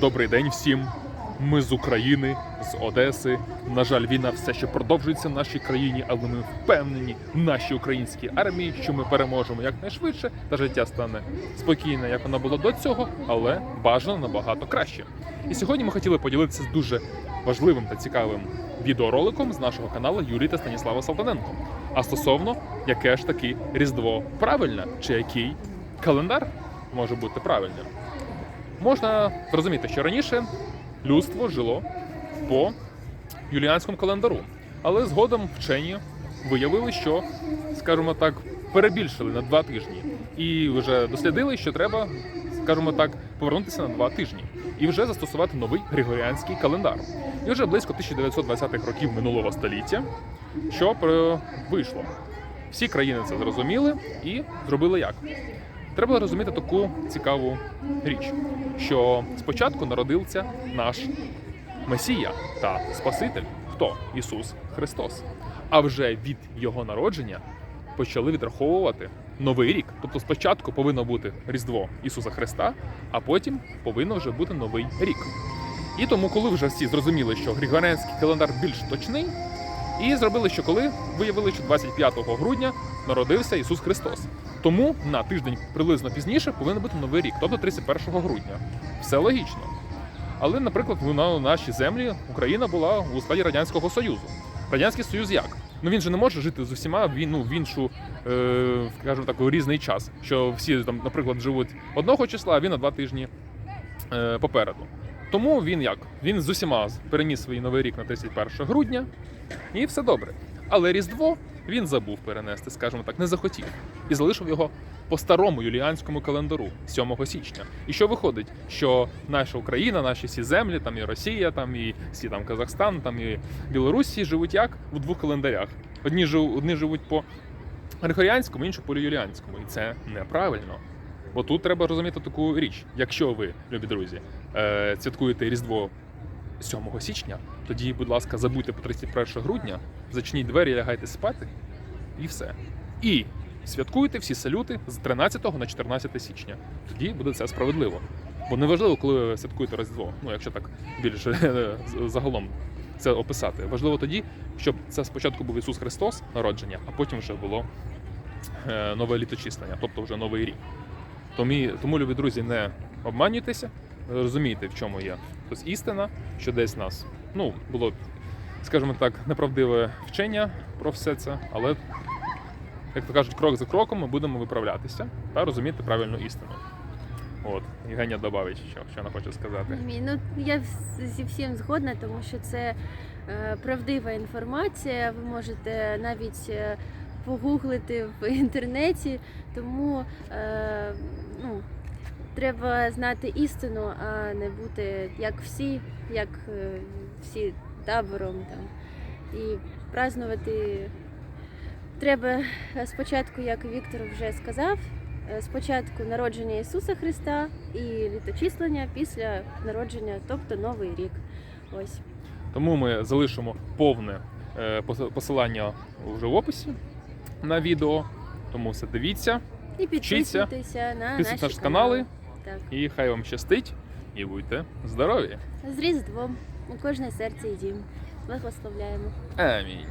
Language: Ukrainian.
Добрий день всім. Ми з України, з Одеси. На жаль, війна все ще продовжується в нашій країні, але ми впевнені в нашій українській армії, що ми переможемо якнайшвидше, та життя стане спокійне, як воно було до цього, але бажано набагато краще. І сьогодні ми хотіли поділитися з дуже важливим та цікавим відеороликом з нашого каналу Юрій та Станіслава Салтаненко. А стосовно яке ж таки Різдво правильне, чи який календар може бути правильним. Можна зрозуміти, що раніше людство жило по юліанському календару, але згодом вчені виявили, що, скажімо так, перебільшили на два тижні, і вже дослідили, що треба, скажімо так, повернутися на два тижні і вже застосувати новий григоріанський календар. І вже близько 1920-х років минулого століття, що вийшло. Всі країни це зрозуміли і зробили як? Треба розуміти таку цікаву річ, що спочатку народився наш Месія та Спаситель, хто Ісус Христос. А вже від Його народження почали відраховувати новий рік. Тобто спочатку повинно бути Різдво Ісуса Христа, а потім повинно вже бути новий рік. І тому, коли вже всі зрозуміли, що Григоріанський календар більш точний, і зробили, що коли виявили, що 25 грудня народився Ісус Христос. Тому на тиждень приблизно пізніше повинен бути новий рік, тобто 31 грудня. Все логічно. Але, наприклад, на нашій землі Україна була у складі Радянського Союзу. Радянський Союз як? Ну він же не може жити з усіма він- ну, в іншу, е, скажімо так, у різний час. Що всі там, наприклад, живуть одного числа, а він на два тижні е, попереду. Тому він як? Він з усіма переніс свій новий рік на 31 грудня, і все добре. Але Різдво він забув перенести, скажімо так, не захотів і залишив його по старому юліанському календару 7 січня. І що виходить? Що наша Україна, наші всі землі, там і Росія, там і всі там Казахстан, там і Білорусь всі живуть як у двох календарях. Одні жив, одні живуть по григоріанському, інші по юліанському, і це неправильно. Бо тут треба розуміти таку річ: якщо ви, любі друзі, е, святкуєте Різдво 7 січня, тоді, будь ласка, забудьте по 31 грудня, зачніть двері, лягайте спати, і все. І святкуйте всі салюти з 13 на 14 січня. Тоді буде це справедливо. Бо неважливо, коли ви святкуєте Різдво, ну якщо так більш е, загалом це описати. Важливо тоді, щоб це спочатку був Ісус Христос, народження, а потім вже було е, нове літочислення, тобто вже новий рік. Тому, тому любі друзі, не обманюйтеся, розумійте, в чому є тобто істина, що десь нас ну, було, скажімо так, неправдиве вчення про все це, але, як то кажуть, крок за кроком ми будемо виправлятися та розуміти правильну істину. От, Євгенія добавить, що, що вона хоче сказати. Ну я зі всім згодна, тому що це е, правдива інформація. Ви можете навіть е, погуглити в інтернеті, тому е, ну, треба знати істину, а не бути як всі, як е, всі табором там. І празнувати треба спочатку, як Віктор вже сказав. Е, Спочатку народження Ісуса Христа і літочислення після народження, тобто Новий рік. Ось. Тому ми залишимо повне е, посилання вже в описі на відео. Тому все дивіться І Вчіться, на підписуйтесь наші на канали. Так. і хай вам щастить, і будьте здорові! З Різдвом у кожне серце і дім. Благословляємо. Амінь.